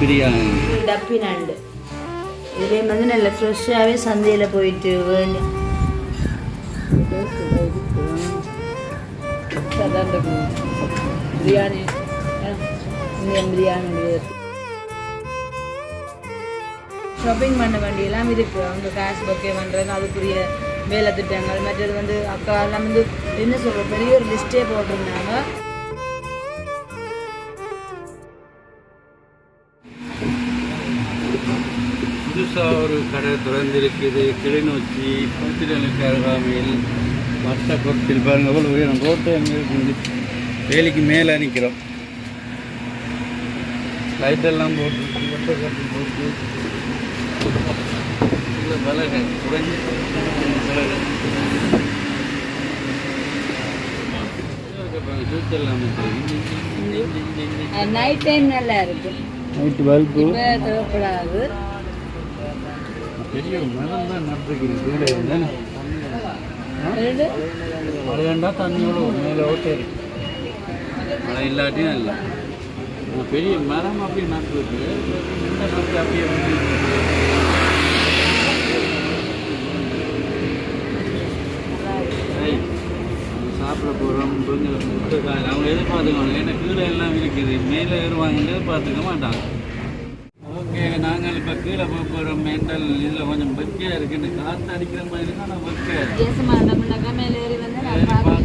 பிரியாணி. டப்பி நண்டு இதுலேயும் வந்து நல்ல ஃப்ரெஷ்ஷாகவே சந்தையில் போயிட்டு பிரியாணி. இந்தியன் பிரியாணி. ஷாப்பிங் பண்ண வேண்டியெல்லாம் இருக்குது அவங்க கேஷ் பக்கே பண்ணுறது அதுக்குரிய வேலை திட்டங்கள். மற்றது வந்து அக்கா எல்லாம் வந்து என்ன சொல்கிற பெரிய ஒரு லிஸ்ட்டே போட்டிருந்தாங்க. புதுசாக ஒரு கடை திறந்திருக்குது. கிளிநொச்சி பத்திரலுக்கு அருகாமையில் வட்டக்குளத்தில் பாருங்க எவ்வளோ உயரம். ரோட்டு இருக்குது வேலிக்கு மேலே நிற்கிறோம் லைட்டெல்லாம் போட்டு வட்டக்கட்டில் போட்டு. பலகை குறைஞ்சி சூத்தெல்லாம் நைட் டைம் நல்லா இருக்கு. நைட்டு பல்பு தேவைப்படாது. பெரிய மரம் தான் ரெண்டு மழை வேண்டாம் தண்ணியோட மேலே ஓட்டே இருக்கு. மழை இல்லாட்டியும் இல்லை. பெரிய மரம் அப்படியே நட்டுருக்கு இந்த நட்டு அப்படியே சாப்பிட போகிறோம் அவங்க எதிர்பார்த்துக்கணும் ஏன்னா கீழே எல்லாம் இருக்குது மேலே ஏறுவாங்கன்னு எதிர்பார்த்துக்க மாட்டாங்க. நாங்கள் இப்போ கீழே போக போகிறோம் மென்டல் இதில் கொஞ்சம் வெக்கையாக இருக்குன்னு காற்று அடிக்கிற மாதிரி தான் நான் வெக்கை வித்தியாசமா நம்மளக்கா மேலே ஏறி வந்து நான் பார்க்க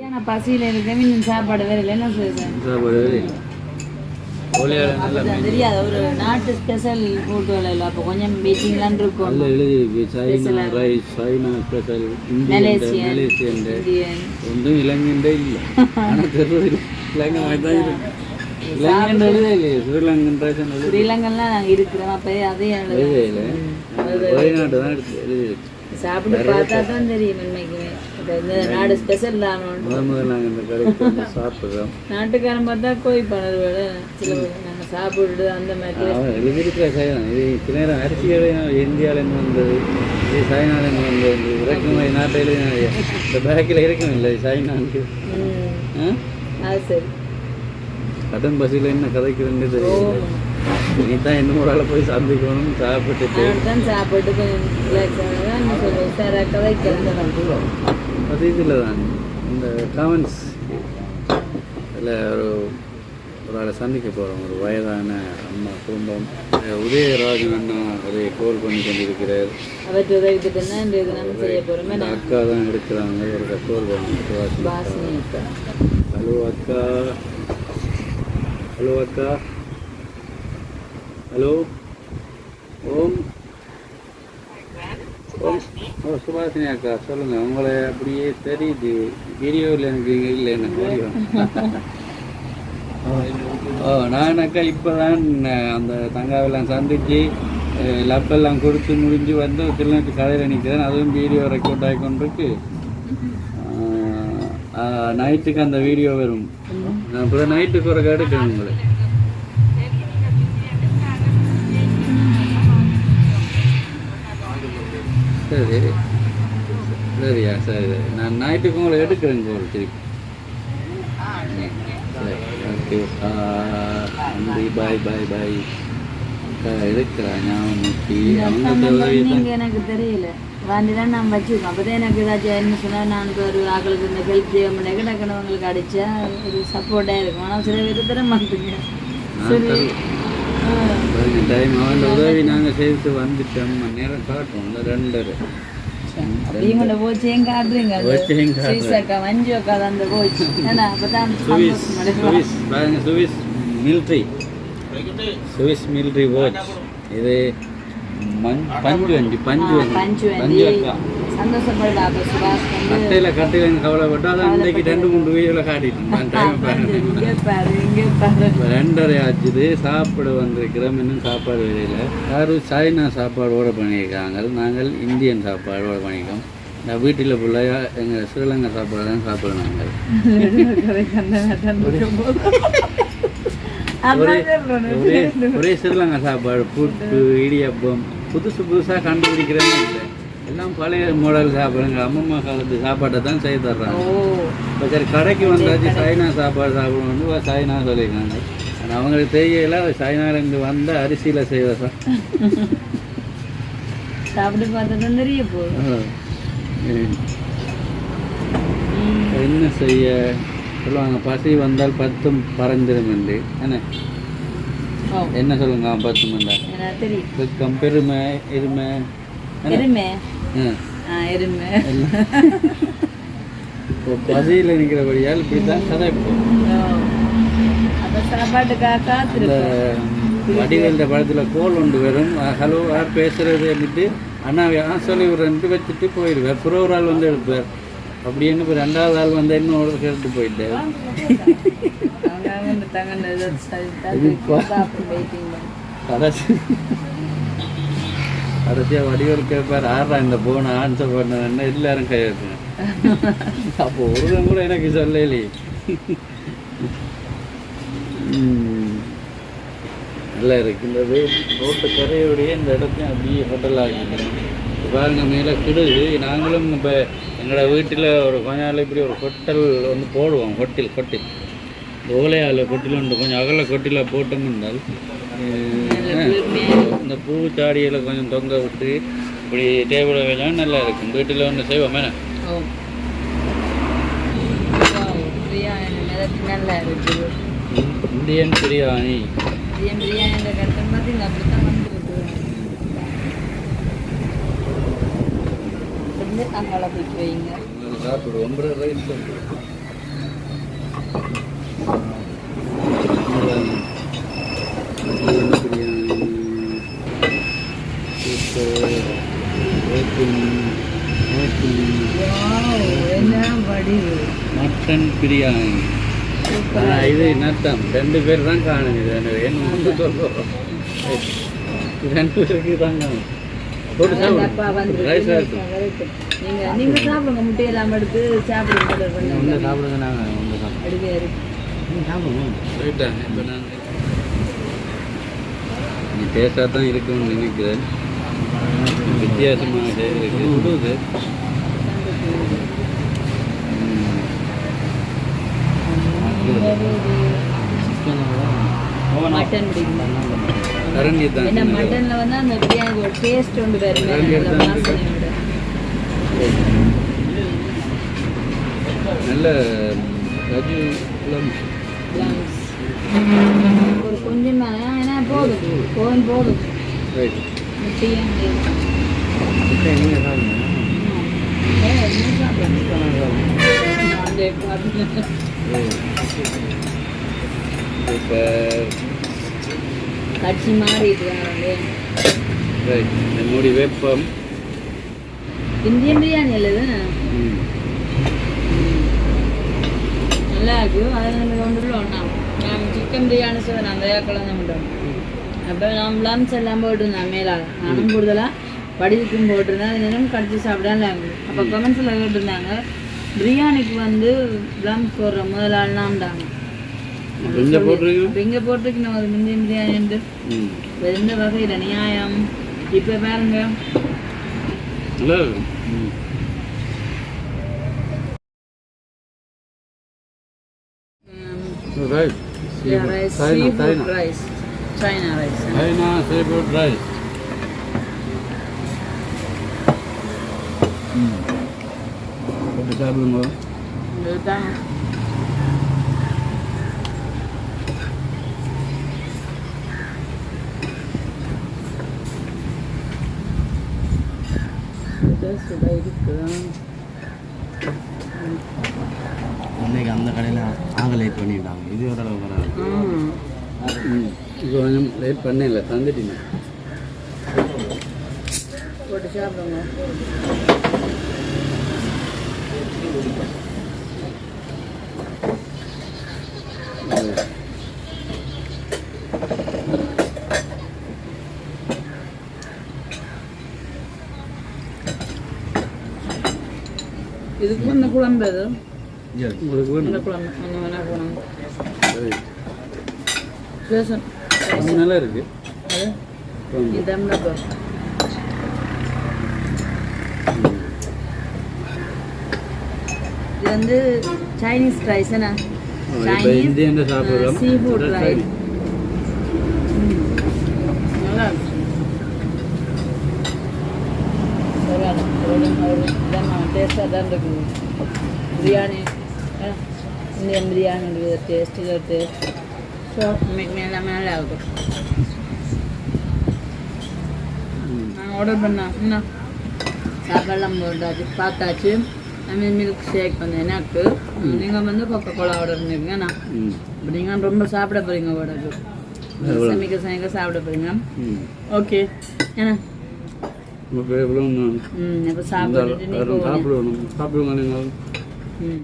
நான் பசியில் இருக்கேன் இன்னும் சாப்பாடு வேற இல்லை. என்ன சொல்லுறேன் சாப்பாடு அப்பதான் தெரியாது. ஒரு நாட்டு ஸ்பெஷல் இல்லை. அப்போ கொஞ்சம் வெயிட்டிங்லாம் இருக்கும். நல்ல எழுதியிருக்கு. China rice China special Indian Malaysian Malaysian Indian ஒன்றும் இலங்கைண்டே இல்லை. ஆனால் இலங்கை மாதிரி தான் இருக்கு. நாங்கள் இருக்கிறோம் அப்போ அதே வெளிநாட்டு தான் சாப்பிட்டு பார்த்தா தான் தெரியும். உண்மைக்குமே. நாடு ஸ்பெஷல் தானோ நாங்கள் இந்த கடைக்கு சாப்பிட்றோம். நாட்டுக்காரன் பார்த்தா கோய் பண்ணது விட சில நாங்கள் சாப்பிட்டு அந்த மாதிரி அவன் எழுதியிருக்கிற சைனா இது சில நேரம் அரிசிகளே இந்தியாவிலேருந்து வந்தது. இது சைனாலேருந்து வந்தது. இறக்குமதி நாட்டில் இந்த பேக்கில் இருக்கும் இல்லை அது சரி. கடன் பஸ்ஸில் என்ன கதைக்குதுன்னு தெரியல. நீ தான் என்ன ஒரு ஆளை போய் சந்திக்கணும் சாப்பிட்டுட்டு. தான் சாப்பிட்டு கொஞ்சம் சார் கதைக்கிறேன் அது இதில் தான் இந்த காமெண்ட்ஸ் இதில் ஒரு ஒரு ஆளை சந்திக்க போகிறோம் ஒரு வயதான அம்மா குடும்பம். உதயராஜன் அண்ணா அதை கோல் பண்ணி கொண்டிருக்கிறார். அவற்றை உதவிட்டு தான் இந்த அக்கா தான் எடுக்கிறாங்க. ஒரு கோல் பண்ணி ஹலோ அக்கா. ஹலோ அக்கா. ஹலோ. ஓம். ஓம். ஓ சுபாஷினி அக்கா சொல்லுங்க. உங்களை அப்படியே தெரியுது. வீடியோவில் எனக்கு இல்லை எனக்கு ஓ நான் அக்கா இப்போ தான் அந்த தங்காவெல்லாம் சந்திச்சு லப்பெல்லாம் கொடுத்து முடிஞ்சு வந்து கிளிநொச்சி கடையில் நிற்கிறேன் அதுவும் வீடியோ ரெக்கார்ட் ஆகி கொண்டிருக்கு. நைட்டுக்கு அந்த வீடியோ வரும். நான் இப்போ நைட்டுக்கு ஒரு எடுக்கணும் உங்களை சரி சரியா சரி சரி. நான் நைட்டுக்கு உங்களை எடுக்கிறேன் கோல் திருப்பி. சரி ஓகே நன்றி பாய் பாய் பாய் எடுக்கிறேன் ஞாபகம் எனக்கு தெரியல. வாண்டி தான் நான் வச்சுருக்கோம் அப்போ தான் எனக்கு ஏதாச்சும் சொன்னால் நான் ஒரு ஆக்களுக்கு இந்த ஹெல்ப் செய்ய முடியாது. டக்குனவங்களுக்கு அடிச்சா ஒரு சப்போர்ட்டாக இருக்கும். ஆனால் சில பேர் தர மாட்டேங்க. தருவேன் டைம் அவன் உதவி நாங்கள் செய்து வந்துட்டோம். மணி நேரம் காட்டுவோம். இந்த ரெண்டரை. அப்படிங்களோட போச்சையும் காட்டுறீங்க. அந்த போச்சையும் காட்டுறேன். ஸ்வீஸ் அக்கா மஞ்சு அக்கா தான் அந்த போச்சு ஏன்னா அப்போ தான் சுவிஸ் சந்தோஷம் அடைவாங்க. சுவிஸ் பாருங்க Swiss military Swiss military watch இது மண் பஞ்சு வண்டி. பஞ்சு வண்டி. பஞ்சு அக்கா. சந்தோஷப்படுறா அப்போ சுபாஷ் கட்டையில் கட்டையில் கவலைப்பட்டு அதான் இன்றைக்கு ரெண்டு மூணு வீடியோவில் காட்டிட்டேன் டைம் பாருங்க. ரெண்டரை ஆச்சுது. சாப்பிட வந்திருக்கிறோம். இன்னும் சாப்பாடு வெளியில். யாரும் சைனா சாப்பாடு ஆர்டர் பண்ணியிருக்காங்க. நாங்கள் இந்தியன் சாப்பாடு ஆர்டர் பண்ணியிருக்கோம். நான் வீட்டில் ஃபுல்லாக எங்கள் ஸ்ரீலங்கா சாப்பாடு தான் சாப்பிடுறோம் நாங்கள். ஒரே ஸ்ரீலங்கா சாப்பாடு புட்டு இடியப்பம். புதுசு புதுசாக கண்டுபிடிக்கிறேன்னு இல்லை. எல்லாம் பழைய மாடல் சாப்பிடுங்க. அம்மம்மா காலத்து சாப்பாட்டை தான் செய்து தர்றாங்க. இப்போ சரி கடைக்கு வந்தாச்சு சைனா சாப்பாடு சாப்பிடணும்னு சைனா சொல்லியிருக்காங்க ஆனால் அவங்களுக்கு தெரியல சைனாலேருந்து வந்த அரிசியில் செய்த சா சாப்பிட்டு பார்த்தா தெரிய. என்ன செய்ய? சொல்லுவாங்க பசி வந்தால் பத்தும் பறந்திரும் என்று. என்ன? என்ன சொல்லுங்க பத்தும் என்றால்? வெக்கம் பெருமை எருமை? எருமை எருமை. இப்போ பசியில் நிற்கிறபடியால் இப்படி தான் கதை இப்போ. சாப்பாட்டுக்காக காத்திருக்கோம் வடிவேல படத்தில் கோல் ஒன்று வரும். ஹலோ யார் பேசுறது அப்படின்ட்டு அண்ணா நான் சொல்லி விடுறேன்ட்டு வச்சுட்டு போயிடுவேன். அப்புறம் ஒரு ஆள் வந்து எடுப்பார் அப்படின்னு இப்போ ரெண்டாவது ஆள் வந்து இன்னும் கேட்டு போயிட்டேன் கடைசி கடைசியாக வடிவேல் கேட்பார். ஆடுறா இந்த போன ஆன்சர் பண்ண எல்லாரும் கை அப்போ ஒருவன் கூட எனக்கு சொல்லலையே ம். நல்லா இருக்கின்றது. ரோட்டு கரையுடைய இந்த இடத்தையும் அப்படியே ஹோட்டல் ஆகிக்கணும் பாருங்க மேலே கிடுது நாங்களும் இப்போ எங்களோட வீட்டில் ஒரு கொஞ்ச நாள் இப்படி ஒரு ஹோட்டல் வந்து போடுவோம். ஹோட்டல் ஹோட்டல் ஓலையால் கொட்டில் ஒன்று கொஞ்சம் அகல கொட்டில் போட்டோம் என்றால் அஹ், இந்த பூ சாடியில் கொஞ்சம் தொங்க விட்டு இப்படி டேபிளை வச்சாலும் நல்லா இருக்கும். வீட்டில் ஒன்று செய்வோம். Madam Indian biryani. Biryani biryani இந்த கட்டம் பார்த்தீங்க அப்படித்தான் வந்துருக்கு வந்து அங்கால போயிட்டு வைங்க சாப்பிடுவோம் ஒன்பது ரைஸ் Wow, என்ன வடிவு மட்டன் பிரியாணி. இது நத்தம் ரெண்டு பேர் தான் காணுங்க இது சொல்லுவோம் ரெண்டு பேருக்கு தான் காணும். நீங்க சாப்பிடுங்க. முட்டையெல்லாம் எடுத்து சாப்பிடுங்க. சாப்பிடுங்க நாங்கள் போயிட்டாங்க. இப்போ நீ டேஸ்டாக தான் இருக்கும்னு நினைக்கிறேன். வித்தியாசமாக செய்திருக்கு விடுது மட்டன் பிடிக்குமா கரண்டி தான் என்ன மட்டன்ல வந்து அந்த பிரியாணி ஒரு டேஸ்ட் ஒன்று வேறு நல்ல கஜு plums. Lungs. ஒரு கொஞ்சம் ஏன்னா போதும் போதும் போதும். இப்போ கட்சி மாறிட்டு ரைட் வெப்பம். இந்தியன் பிரியாணி நம்ம கொண்டு ஒன்றா நான் சிக்கன் பிரியாணி சொல்ல நான் நிறையா கலந்து மட்டும் அப்போ நான் லம்ஸ் எல்லாம் போட்டிருந்தேன் மேலாக நானும் கூடுதலாக வடிவுக்கும் போட்டிருந்தேன் நேரம் கடிச்சு சாப்பிடாம அப்போ கமெண்ட்ஸில் கேட்டிருந்தாங்க பிரியாணிக்கு வந்து லம்ஸ் போடுற முதல் ஆள் நாம்டாங்க இப்ப இங்க போட்டிருக்கணும் ஒரு இந்தியன் பிரியாணி ம் எந்த வகையில் நியாயம் இப்போ பாருங்க நல்லா இருக்கும் ம் right rice China sea China rice China rice China seafood rice ம் போட்டு சாப்பிடுங்க இதுதான் சுட இருக்கு இன்னைக்கு அந்த கடையில் ஆக லைட் பண்ணிட்டாங்க இது ஓரளவு பரவாயில்ல ம் இப்போ கொஞ்சம் லேட் பண்ணல தந்துட்டீங்க. போட்டு சாப்பிடுங்க. இதுக்கு இந்த குழம்பு எது? உங்களுக்கு குழம்பு சரி ரொம்ப நல்லா இருக்கு. இது வந்து சைனீஸ் ரைஸ் என்ன? இந்தியன் சாப்பிடுறோம் சீ ஃபுட் ரைஸ். நல்லா இருக்கு. டேஸ்ட்டாக தான் இருக்குது. பிரியாணி இந்தியன் பிரியாணி டேஸ்ட் இது டேஸ்ட் ஸோ எல்லாமே நல்லா இருக்கும். நான் ஆர்டர் பண்ணேன் என்ன சாப்பாடெல்லாம் போட்டாச்சு பார்த்தாச்சு. மீன் மில்க் ஷேக் வந்து எனக்கு. நீங்கள் வந்து கொக்கோ கோலா ஆர்டர் பண்ணிருக்கீங்க நான் நீங்கள் ரொம்ப சாப்பிட போகிறீங்க உடம்பு? சமைக்க சமைக்க சாப்பிட போகிறீங்க. ஓகே. என்ன? இப்போ எவ்வளோ நான் ம் இப்போ இந்த சாப்பிட்டுட்டு நீ யாரும் போகணும் சாப்பிடணும் சாப்பிடுவாங்க நீங்கள் ம்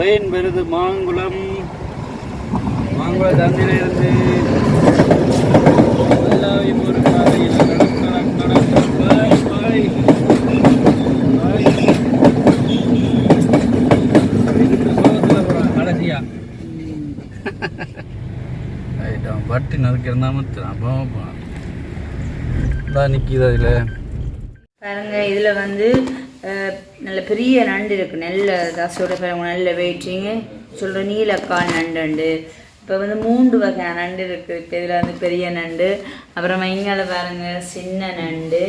ட்ரெயின் வருது மாங்குளம். மாங்குள தந்தில இருந்து ஒரு பாதையில் கடக் பட்டி நறுக்கிறதா மத்துறான் போவான் தான் நிற்கிது அதில் பாருங்க இதில் வந்து நல்ல பெரிய நண்டு இருக்குது நல்ல தசையோட பிறகு நல்ல வெயிட்டிங்கு சொல்கிற நீலக்கால் நண்டு இப்போ வந்து மூன்று வகையான நண்டு இருக்குது இதில் வந்து பெரிய நண்டு அப்புறம் இங்கால பாருங்க சின்ன நண்டு.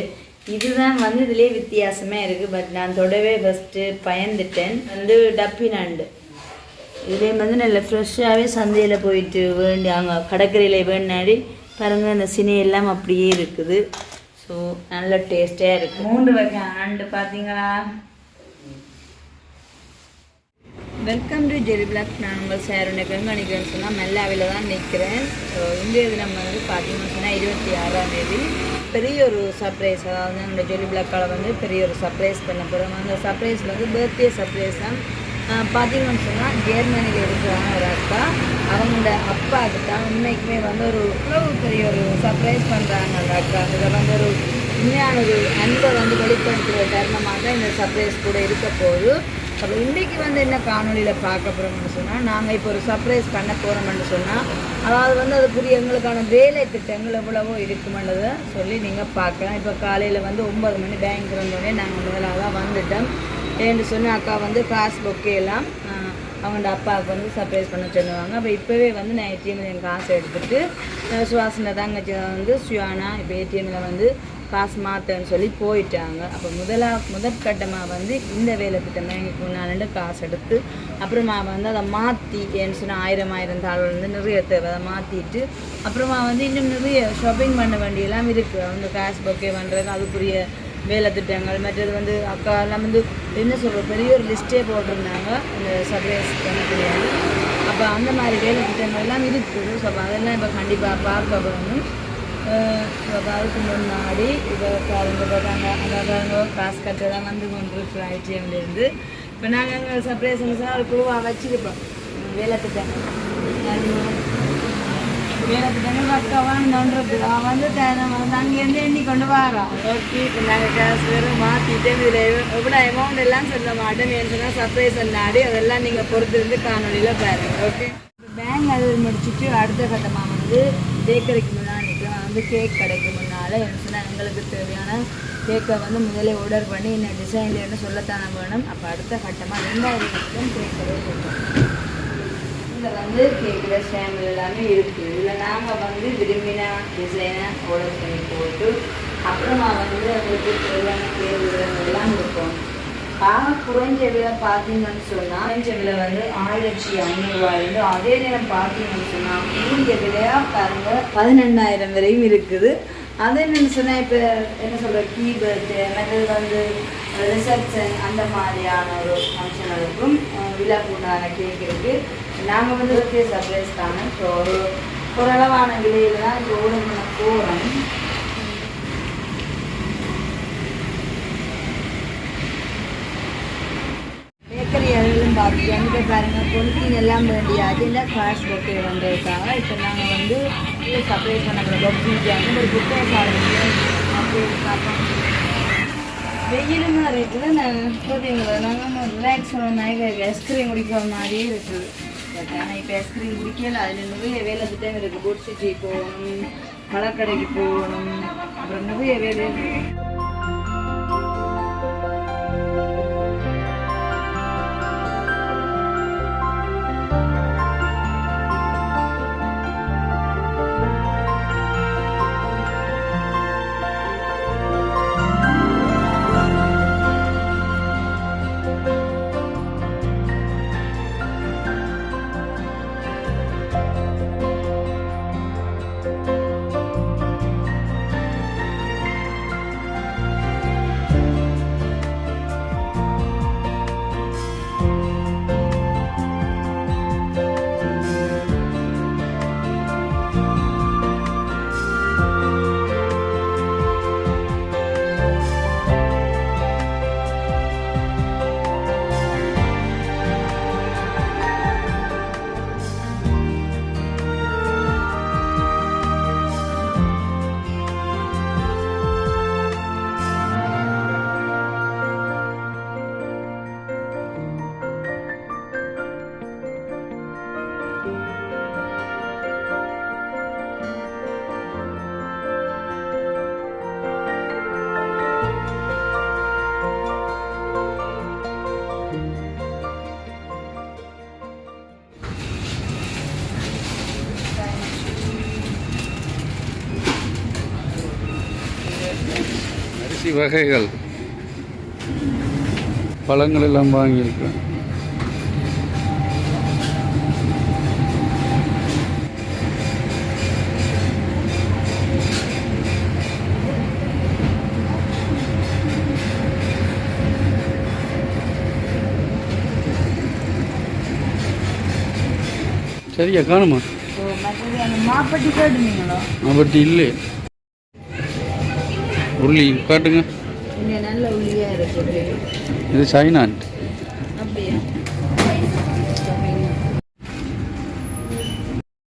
இதுதான் வந்து இதுலேயே வித்தியாசமே இருக்குது பட் நான் தொடவே ஃபஸ்ட்டு பயந்துட்டேன். வந்து டப்பி நண்டு. இதுலேயும் வந்து நல்ல ஃப்ரெஷ்ஷாகவே சந்தையில் போயிட்டு வேண்டி அங்கே கடற்கரையில் வேண்டாடி பாருங்கள் அந்த சினி எல்லாம் அப்படியே இருக்குது. ஸோ நல்ல டேஸ்டாக இருக்குது மூன்று வகை ஆண்டு பார்த்தீங்களா? வெல்கம் டு ஜெரி பிளாக் நான் உங்கள் சேருடைய கண்காணிக்கிறேன்னு சொன்னால் மெல்லாவில் தான் நிற்கிறேன் ஸோ இன்றைய தினம் வந்து பார்த்தீங்கன்னு சொன்னால் இருபத்தி ஆறாம் தேதி. பெரிய ஒரு சர்ப்ரைஸ் அதாவது என்னோட ஜெரி பிளாக்கால் வந்து பெரிய ஒரு சர்ப்ரைஸ் பண்ண போகிறோம் அந்த சர்ப்ரைஸ் வந்து பர்த்டே சர்ப்ரைஸ் தான் பார்த்தீங்கன்னு சொன்னால் ஜெர்மனியில் இருக்கிறாங்க ஒரு அக்கா. அவங்களோட அப்பாவுக்கு தான் உண்மைக்குமே வந்து ஒரு உறவு பெரிய ஒரு சர்ப்ரைஸ் பண்ணுறாங்க அந்த அக்கா. இதை வந்து ஒரு உண்மையான ஒரு அன்பை வந்து வெளிப்படுத்துகிற தருணமாக தான் இந்த சர்ப்ரைஸ் கூட இருக்க போகுது. அப்போ இன்றைக்கி வந்து என்ன காணொலியில் பார்க்க போகிறோம்னு சொன்னால் நாங்கள் இப்போ ஒரு சர்ப்ரைஸ் பண்ண போகிறோம்னு சொன்னால் அதாவது வந்து அதுக்குரிய எங்களுக்கான வேலை திட்டங்கள் எவ்வளவோ இருக்குமென்றதை சொல்லி நீங்கள் பார்க்கலாம். இப்போ காலையில் வந்து ஒம்பது மணி பேங்க் இருந்தோடனே நாங்கள் முதலாக தான் வந்துட்டோம். என்று சொன்ன அக்கா வந்து காசு பொக்கே எல்லாம் அவங்களோட அப்பாவுக்கு வந்து சர்ப்ரைஸ் பண்ண சொல்லுவாங்க. அப்போ இப்போவே வந்து நான் ஏடிஎம்மில் என் காசை எடுத்துகிட்டு சுவாசனை தங்கச்சி வந்து சுயானா இப்போ ஏடிஎம்மில் வந்து காசு மாற்றேன்னு சொல்லி போயிட்டாங்க. அப்போ முதலா முதற்கட்டமாக வந்து இந்த வேலை திட்டம் பேங்குக்கு முன்னாடி காசு எடுத்து அப்புறமா வந்து அதை மாற்றி ஏன்னு சொன்னால் ஆயிரம் ஆயிரம் தாழ்வு வந்து நிறைய தேவை. அதை மாற்றிட்டு அப்புறமா வந்து இன்னும் நிறைய ஷாப்பிங் பண்ண வேண்டியெல்லாம் இருக்குது அவங்க காசு பொக்கே பண்ணுறது அதுக்குரிய வேலை திட்டங்கள் மற்றது வந்து அக்கா எல்லாம் வந்து என்ன சொல்கிற பெரிய ஒரு லிஸ்ட்டே போட்டிருந்தாங்க. அந்த சர்வேஸ் பண்ணக்கூடிய அப்போ அந்த மாதிரி வேலை திட்டங்கள்லாம் இருக்குது. ஸோ அப்போ அதெல்லாம் இப்போ கண்டிப்பாக பார்க்க வேணும். ஸோ அதுக்கு முன்னாடி இப்போ பாருங்க பார்த்தாங்க அதாவது காசு கட்டெல்லாம் வந்து கொண்டிருக்கிற ஐடிஎம்லேருந்து. இப்போ நாங்கள் அங்கே சர்ப்ரைஸ் ஒரு குழுவாக வச்சுருப்போம். வேலை திட்டங்கள் எனக்கு திட்டங்கள் அக்காவா நன்றது அவன் வந்து த- அங்கேருந்து எண்ணி கொண்டு வரோம் ஓகே இப்போ நாங்கள் காசு வேறு மாற்றிட்டு இதில் எவ்வளோ அமௌண்ட் எல்லாம் சொல்ல மாட்டேன் ஏன்னு சொன்னால் சர்ப்ரைஸ் நாடி அதெல்லாம் நீங்கள் பொறுத்து இருந்து காணொலியில் பாருங்க ஓகே பேங்க் அது முடிச்சுட்டு அடுத்த கட்டமாக வந்து பேக்கரிக்கு முன்னால் நிற்கிறோம் வந்து கேக் கடைக்கு முன்னால் என்ன சொன்னால் எங்களுக்கு தேவையான கேக்கை வந்து முதல்ல ஆர்டர் பண்ணி இந்த டிசைன்லேருந்து சொல்லத்தானே வேணும் அப்போ அடுத்த கட்டமாக ரெண்டாயிரம் லட்சம் கேக் கடை கொடுத்தோம் இதில் வந்து கேட்குற ஸ்டாம்பு எல்லாமே இருக்குது இதில் நாங்கள் வந்து விரும்பின டிசைனை ஆர்டர் பண்ணி போட்டு அப்புறமா வந்து அவங்களுக்கு தேவையான தேர்வுகள் இருக்கும் கொடுப்போம். ஆக குறைஞ்ச விலை பார்த்தீங்கன்னு சொன்னால் குறைஞ்ச விலை வந்து ஆயிரத்தி ஐநூறுரூவாயிருந்து அதே நேரம் பார்த்தீங்கன்னு சொன்னால் கூடிய விலையாக பாருங்க பதினெண்ணாயிரம் வரையும் இருக்குது. அது என்னென்னு சொன்னால் இப்போ என்ன சொல்கிற கீபர்டு மற்றது வந்து ரிசப்ஷன் அந்த மாதிரியான ஒரு ஃபங்க்ஷனுக்கும் விழாக்குண்டான கேக் இருக்குது நாங்கள் வந்து ஓகே சர்ப்ரைஸ் தானே. ஸோ ஒரு ஓரளவான விலையில் தான் இப்போ ஓடும் பண்ண போகிறோம் பேக்கரி எல்லாம் பார்த்து எங்கிட்ட பாருங்க பொருட்கள் எல்லாம் வேண்டிய அதில் கிளாஸ் புக்கு வந்திருக்காங்க. இப்போ நாங்கள் வந்து சப்ளை பண்ண புக்கு ஒரு புக்கை அப்படி பார்ப்போம். வெயிலுமா இருக்குது நான் பார்த்தீங்களா நாங்கள் ரிலாக்ஸ் பண்ணாங்க ஐஸ்கிரீம் குடிக்கிற மாதிரியே இருக்குது பட் ஆனால் இப்போ ஐஸ்கிரீம் குடிக்கல. அதில் நிறைய வேலை திட்டம் இருக்குது போட் சிட்டி போகணும் பழக்கடைக்கு போகணும். அப்புறம் நிறைய வேலை இருக்குது அரிசி வகைகள். பழங்கள் எல்லாம் வாங்கியிருக்கேன். சரியா காணுமா? மாப்பட்டி கேட்டுனீங்களோ அப்படி இல்லை. உள்ளி காட்டுங்க. இது சைனான்ட்டு